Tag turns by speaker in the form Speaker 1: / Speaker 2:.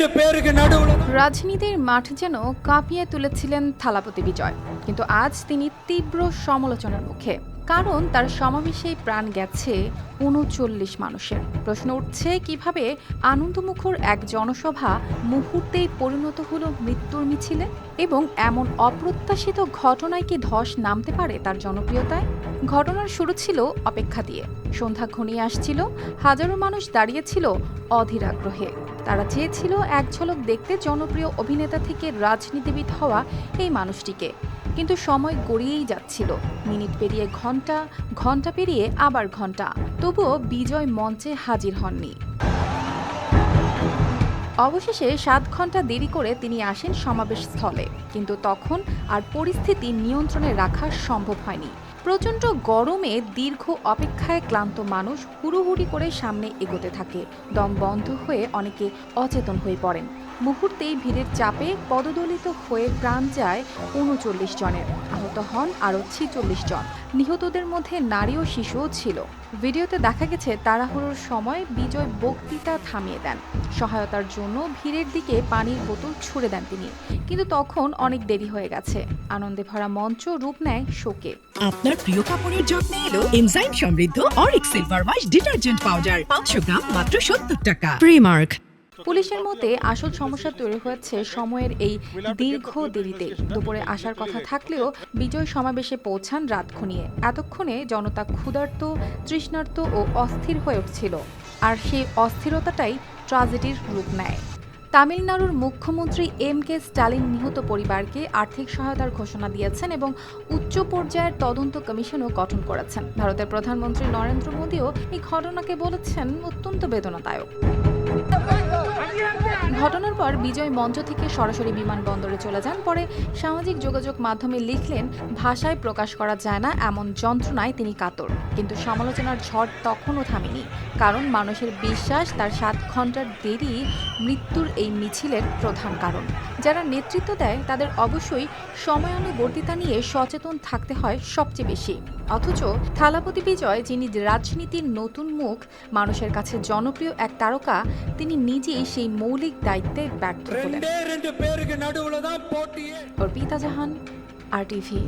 Speaker 1: ரெண்டு பேருக்கு நடுவுல தான்
Speaker 2: রাজনীতির মাঠ যেন কাঁপিয়ে তুলেছিলেন থালাপতি বিজয় কিন্তু আজ তিনি তীব্র সমালোচনার মুখে কারণ তার সমাবেশে প্রাণ গেছে উনচল্লিশ মানুষের প্রশ্ন উঠছে কিভাবে আনন্দমুখর এক জনসভা মুহূর্তেই পরিণত হলো মৃত্যুর মিছিলে এবং এমন অপ্রত্যাশিত ঘটনায় কি ধস নামতে পারে তার জনপ্রিয়তায় ঘটনার শুরু ছিল অপেক্ষা দিয়ে সন্ধ্যা ঘনিয়ে আসছিল হাজারো মানুষ দাঁড়িয়েছিল অধীর আগ্রহে তারা চেয়েছিল এক ঝলক দেখতে জনপ্রিয় অভিনেতা থেকে রাজনীতিবিদ হওয়া এই মানুষটিকে। কিন্তু সময় গড়িয়েই যাচ্ছিল। মিনিট পেরিয়ে ঘণ্টা ঘণ্টা পেরিয়ে আবার ঘণ্টা। তবুও বিজয় মঞ্চে হাজির হননি। অবশেষে সাত ঘণ্টা দেরি করে তিনি আসেন সমাবেশ স্থলে কিন্তু তখন আর পরিস্থিতি নিয়ন্ত্রণে রাখা সম্ভব হয়নি। প্রচণ্ড গরমে দীর্ঘ অপেক্ষায় ক্লান্ত মানুষ হুড়ুহুড়ি করে সামনে এগোতে থাকে। দম বন্ধ হয়ে অনেকে অচেতন হয়ে পড়েন। মুহূর্তেই ভিড়ের চাপে পদদলিত হয়ে প্রাণ যায় উনচল্লিশ জনের। আহত হন আরও ছিচল্লিশ জন। নিহতদের মধ্যে নারী ও শিশুও ছিল। ভিডিওতে দেখা গেছে, তাড়াহুড়োর সময় বিজয় বক্তৃতা থামিয়ে দেন। সহায়তার জন্য ভিড়ের দিকে পানির বোতল ছুড়ে দেন তিনি। কিন্তু তখন অনেক দেরি হয়ে গেছে। আনন্দে ভরা মঞ্চ রূপ নেয় শোকে।
Speaker 3: আপনার প্রিয় কাপড়ের যত্নে এলো এনজাইম সমৃদ্ধ অরিক সিলভার ওয়াশ ডিটারজেন্ট পাউডার। পাঁচশো গ্রাম মাত্র সত্তর টাকা। প্রিমার্ক।
Speaker 2: পুলিশের মতে, আসল সমস্যা তৈরি হয়েছে সময়ের এই দীর্ঘ দেরিতে। দুপুরে আসার কথা থাকলেও বিজয় সমাবেশে পৌঁছান রাত খুনিয়ে এতক্ষণে জনতা ক্ষুধার্ত, তৃষ্ণার্ত ও অস্থির হয়ে উঠছিল। আর সেই অস্থিরতাটাই ট্রাজেডির রূপ নেয়। তামিলনাড়ুর মুখ্যমন্ত্রী এম কে স্টালিন নিহত পরিবারকে আর্থিক সহায়তার ঘোষণা দিয়েছেন এবং উচ্চ পর্যায়ের তদন্ত কমিশনও গঠন করেছেন। ভারতের প্রধানমন্ত্রী নরেন্দ্র মোদীও এই ঘটনাকে বলেছেন অত্যন্ত বেদনাদায়ক। ঘটনার পর বিজয় মঞ্চ থেকে সরাসরি বিমানবন্দরে চলে যান। পরে সামাজিক যোগাযোগ মাধ্যমে লিখলেন, ভাষায় প্রকাশ করা যায় না, এমন যন্ত্রণায় তিনি কাতর। কিন্তু সমালোচনার ঝড় তখনও থামেনি। কারণ মানুষের বিশ্বাস, তার সাত ঘণ্টার দেরি মৃত্যুর এই মিছিলের প্রধান কারণ। যারা নেতৃত্ব দেয়, তাদের অবশ্যই সময়ানুবর্তিতা নিয়ে সচেতন থাকতে হয় সবচেয়ে বেশি। অথচ থালাপতি বিজয় যিনি রাজনীতির নতুন মুখ মানুষের কাছে জনপ্রিয় এক তারকা তিনি নিজেই সেই মৌলিক দায়িত্বে ব্যর্থ অর্পিতা জাহান আর টিভি।